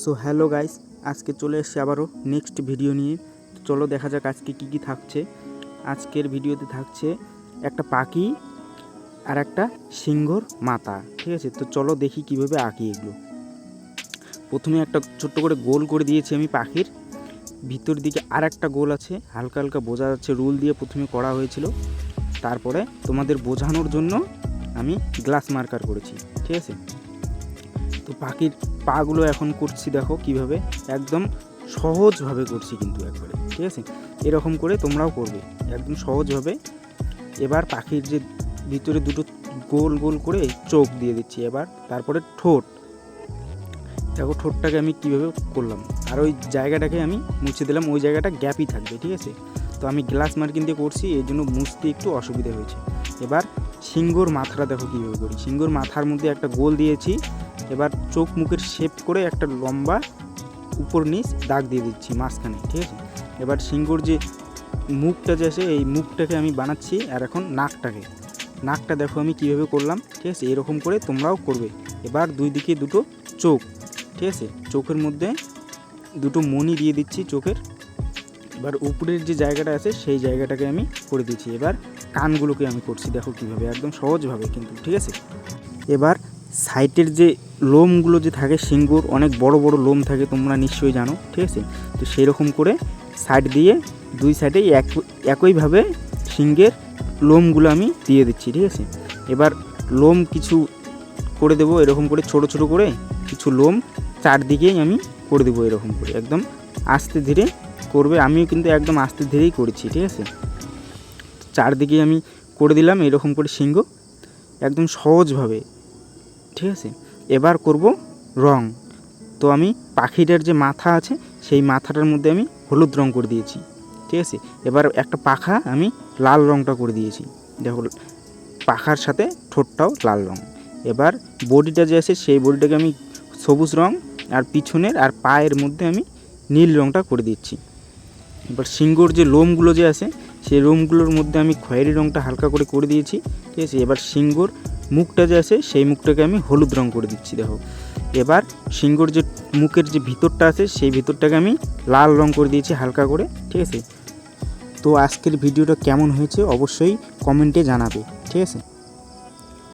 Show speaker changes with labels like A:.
A: So hello guys আজকে চলে এসেছি আবারও নেক্সট ভিডিও নিয়ে। চলো দেখা যাক আজকে কী কী থাকছে। আজকের ভিডিওতে থাকছে একটা পাখি আর একটা সিংহর মাথা ঠিক আছে? তো চলো দেখি কীভাবে আঁকি এগুলো। প্রথমে একটা ছোট্ট করে গোল করে দিয়েছি আমি পাখির। ভিতর দিকে আর একটা গোল আছে, হালকা হালকা বোঝা যাচ্ছে রুল দিয়ে প্রথমে করা হয়েছিল। তারপরে তোমাদের বোঝানোর জন্য আমি গ্লাস মার্কার করেছি, ঠিক আছে? তো পাখির পাগুলো এখন করছি দেখো কীভাবে? একদম সহজভাবে করছি কিন্তু একবারে, ঠিক আছে? এরকম করে তোমরাও করবে, একদম সহজভাবে। এবার পাখির যে ভিতরে দুটো গোল গোল করে চোখ দিয়ে দিচ্ছি এবার, তারপরে ঠোঁট। দেখো ঠোঁটটাকে আমি কীভাবে করলাম? আর ওই জায়গাটাকে আমি মুছে দিলাম, ওই জায়গাটা গ্যাপই থাকবে, ঠিক আছে? তো আমি গ্লাস মার্কিং দিয়ে করছি এই জন্য মুছতে একটু অসুবিধা হয়েছে। এবার সিংহর মাথাটা দেখো কীভাবে করি। সিংহর মাথার মধ্যে একটা গোল দিয়েছি এবার চোখ মুখের শেপ করে একটা লম্বা উপর নিচ দাগ দিয়ে দিচ্ছি মাঝখানে, ঠিক আছে? এবার সিংহর যে মুখটা যে আছে, এই মুখটাকে আমি বানাচ্ছি আর এখন নাকটাকে। নাকটা দেখো আমি কীভাবে করলাম, ঠিক আছে? এরকম করে তোমরাও করবে। এবার দুই দিকে দুটো চোখ, ঠিক আছে? চোখের মধ্যে দুটো মণি দিয়ে দিচ্ছি চোখের। এবার উপরের যে জায়গাটা আছে, সেই জায়গাটাকে আমি করে দিচ্ছি। এবার কানগুলোকে আমি করছি, দেখো কীভাবে, একদম সহজভাবে কিন্তু, ঠিক আছে? এবার সাইটের যে লোমগুলো যে থাকে সিংহর অনেক বড় বড় লোম থাকে, তোমরা নিশ্চয়ই জানো, ঠিক আছে? তো সেই রকম করে সাইড দিয়ে দুই সাইডে এক, একইভাবে সিংহের লোমগুলো আমি দিয়ে দিচ্ছি, ঠিক আছে? এবার লোম কিছু করে দেবো এরকম করে, ছোট ছোট করে কিছু লোম চারদিকেই আমি করে দেবো এরকম করে, একদম আস্তে ধীরে করবে। আমিও কিন্তু একদম আস্তে ধীরেই করেছি, ঠিক আছে? চারদিকে আমি করে দিলাম এরকম করে সিংহ একদম সহজভাবে। ঠিক আছে? এবার করব রং। তো আমি পাখিটার যে মাথা আছে, সেই মাথাটার মধ্যে আমি হলুদ রং করে দিয়েছি। ঠিক আছে? এবার একটা পাখা আমি লাল রংটা করে দিয়েছি। দেখো, পাখার সাথে ঠোঁটটাও লাল রং। এবার বডিটা যে আছে, সেই বডিটাকে আমি সবুজ রং আর পিছনের আর পায়ের মধ্যে আমি নীল রংটা করে দিচ্ছি। এবার সিংহর যে লোমগুলো যে আছে, সেই লোমগুলোর মধ্যে আমি খয়েরি রংটা হালকা করে করে দিয়েছি। ঠিক আছে? এবার সিংহর মুখটা যে আছে, সেই মুখটাকে আমি হলুদ রং করে দিচ্ছি, দেখো। এবার সিংহর যে মুখের যে ভিতরটা আছে, সেই ভিতরটাকে আমি লাল রং করে দিয়েছি হালকা করে, ঠিক আছে? তো আজকের ভিডিওটা কেমন হয়েছে অবশ্যই কমেন্টে জানাবে, ঠিক আছে?